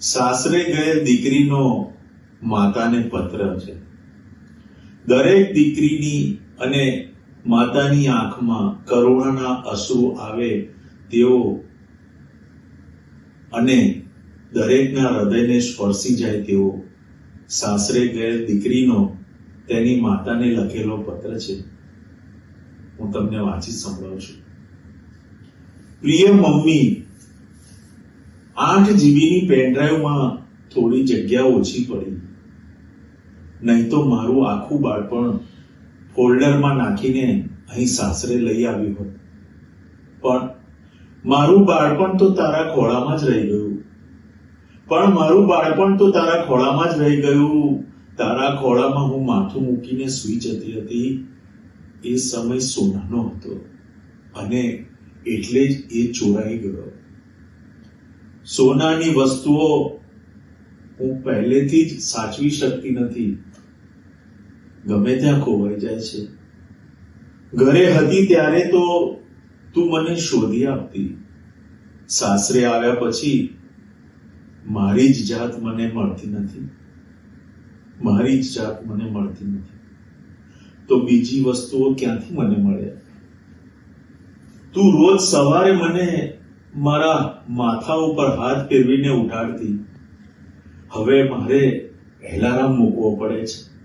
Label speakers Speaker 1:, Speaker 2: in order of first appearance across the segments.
Speaker 1: સાસરે ગયેલ દીકરીનો માતાને પત્ર છે. દરેક દીકરીની અને માતાની આંખમાં કરુણાના અશ્રુ આવે તેઓ અને દરેકના હૃદયને સ્પર્શી જાય તેવો સાસરે ગયેલ દીકરીનો તેની માતાને લખેલો પત્ર છે. હું તમને વાંચી સંભળાવું છું. પ્રિય મમ્મી આઠ જીબીની પેનડ્રાઈવમાં થોડી જગ્યા ઓછી પડી. નહીં તો મારું આખું બાળપણ ફોલ્ડરમાં નાખીને અહીં સાસરે લઈ આવ્યું હોત. પણ મારું બાળપણ તો તારા ખોળામાં જ રહી ગયું. પણ મારું બાળપણ તો તારા ખોળામાં જ રહી ગયું. તારા ખોળામાં હું માથું મૂકીને સૂઈ જતી હતી. એ સમય સોનાનો હતો. અને એટલે જ એ ચોરાઈ ગયો. સોનાની વસ્તુઓ હું પહેલેથી જ સાચવી શકતી નથી. ગમે ત્યાં ખોવાઈ જાય છે. ઘરે હતી ત્યારે તો તું મને શોધી આપતી. સાસરે આવ્યા પછી મારી જ જાત મને મળતી નથી. મારી જ જાત મને મળતી નથી. તો બીજી વસ્તુઓ ક્યાંથી મને મળે? તું રોજ સવારે મને મારા માથા ઉપર હાથ ફેરવીને ઉઠાડતી. હવે મારે એલાર્મ મૂકવો પડે છે.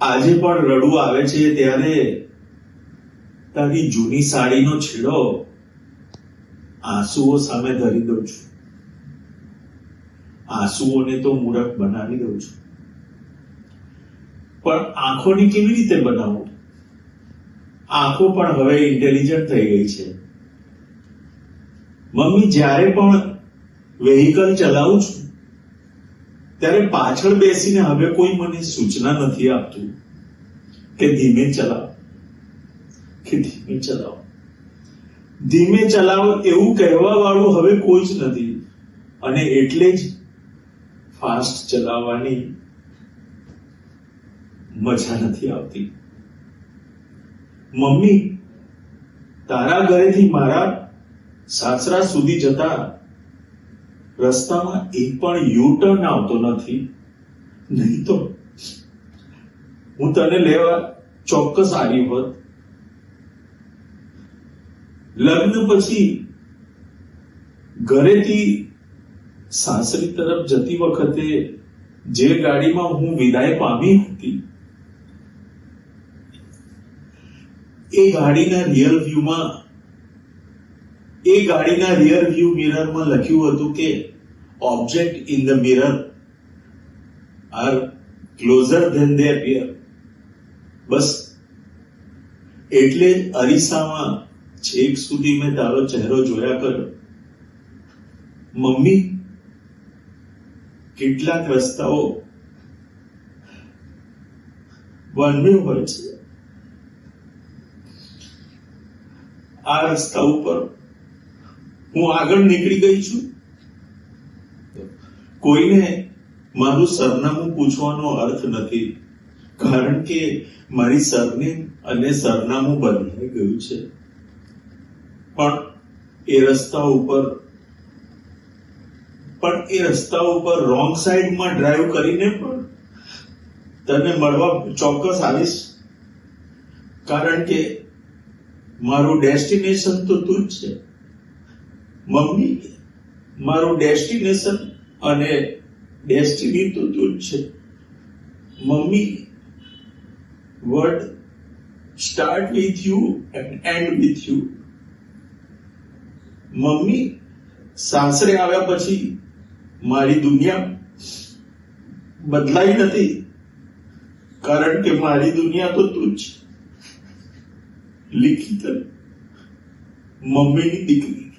Speaker 1: આજે પણ રડવું આવે છે ત્યારે તારી જૂની સાડીનો છેડો આંસુઓ સામે ધરી દઉં છું. આંસુઓને તો મૂરખ બનાવી દઉં છું. પણ આંખોને કેવી રીતે બનાવું? આંખો પણ હવે ઇન્ટેલિજન્ટ થઈ ગઈ છે. મમ્મી, જ્યારે પણ વેહિકલ ચલાવું છું, ત્યારે પાછળ બેસીને હવે કોઈ મને સૂચના નથી આપતું કે ધીમે ચલાવો, કે ધીમે ચલાવો. ધીમે ચલાવો એવું કહેવા વાળું હવે કોઈ જ નથી. અને એટલે જ ફાસ્ટ ચલાવવાની મજા નથી આવતી. મમ્મી, તારા ઘરેથી મારા સાસરા સુધી જતા રસ્તામાં એક પણ યુટર્ન આવતો નથી. નહીં તો હું તને લેવા ચોક્કસ આવી હોત. લગ્ન પછી ઘરેથી સાસરી તરફ જતી વખતે જે ગાડીમાં હું વિદાય પામી હતી, એ ગાડીના રિયર વ્યૂમાં એ ગાડીના રિયર વ્યૂ મિરરમાં લખ્યું હતું કે object in the mirror are closer than they appear બસ. એટલે અરીસામાં છેક સુધી મેં તારો ચહેરો જોયા કર્યો મમ્મી, કેટલાક રસ્તાઓ વન હોય છે. આ રસ્તા ઉપર હું આગળ નીકળી ગઈ છું? કોઈને મારું સરનામું પૂછવાનો અર્થ નથી, કારણ કે મારી સરનેમ અને સરનામું બદલાઈ ગયું છે. પણ એ રસ્તા ઉપર, પણ એ રસ્તા ઉપર રોંગ સાઈડમાં ડ્રાઈવ કરીને પણ તને મળવા ચોક્કસ આવીશ. કારણ કે મારું ડેસ્ટિનેશન તો તું જ છે. મમ્મી, મારું ડેસ્ટિનેશન અને ડેસ્ટિની તો તું છે. Mummy, word start with U and end with U. Mummy, સાસરે આવ્યા પછી મારી દુનિયા બદલાઈ નથી, કારણ કે મારી દુનિયા તો તું જ. લિખિત મમ્મીની દીકરી.